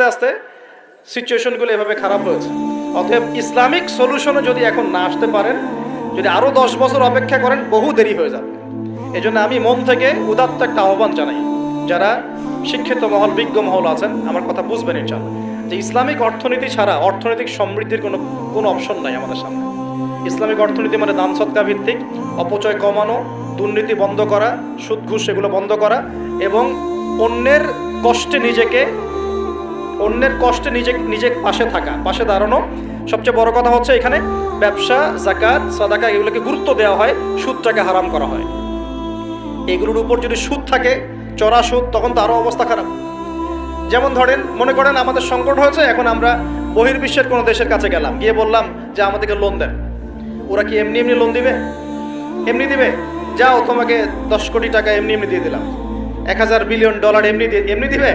আস্তে আস্তে সিচুয়েশনগুলো এভাবে খারাপ হয়েছে। অতএব ইসলামিক সলিউশনে যদি এখন না আসতে পারেন, যদি আরও দশ বছর অপেক্ষা করেন, বহু দেরি হয়ে যাবে। এই জন্য আমি মন থেকে উদাত্ত একটা আহ্বান জানাই, যারা শিক্ষিত মহল, বিজ্ঞ মহল আছেন, আমার কথা বুঝবেন ইনশাল্লাহ যে ইসলামিক অর্থনীতি ছাড়া অর্থনৈতিক সমৃদ্ধির কোনো কোনো অপশন নাই আমাদের সামনে। ইসলামিক অর্থনীতি মানে দান সৎকা ভিত্তিক, অপচয় কমানো, দুর্নীতি বন্ধ করা, সুদ ঘুষ এগুলো বন্ধ করা, এবং অন্যের কষ্টে নিজেকে অন্যের কষ্টে নিজে নিজে পাশে থাকা, পাশে দাঁড়ানো। সবচেয়ে বড় কথা হচ্ছে এখানে ব্যবসা জাকাত সাদাকা এগুলোকে গুরুত্ব দেওয়া হয়, সুদটাকে হারাম করা হয়। এগুলোর উপর যদি সুদ থাকে, চড়া সুদ, তখন তো আরও অবস্থা খারাপ। যেমন ধরেন, মনে করেন আমাদের সংকট হয়েছে, এখন আমরা বহির্বিশ্বের কোনো দেশের কাছে গেলাম, গিয়ে বললাম যে আমাদেরকে লোন দেন। ওরা কি এমনি এমনি লোন দিবে? এমনি দিবে? যাও, তোমাকে দশ কোটি টাকা এমনি এমনি দিয়ে দিলাম। এক হাজার বিলিয়ন ডলার এমনি এমনি দিবে?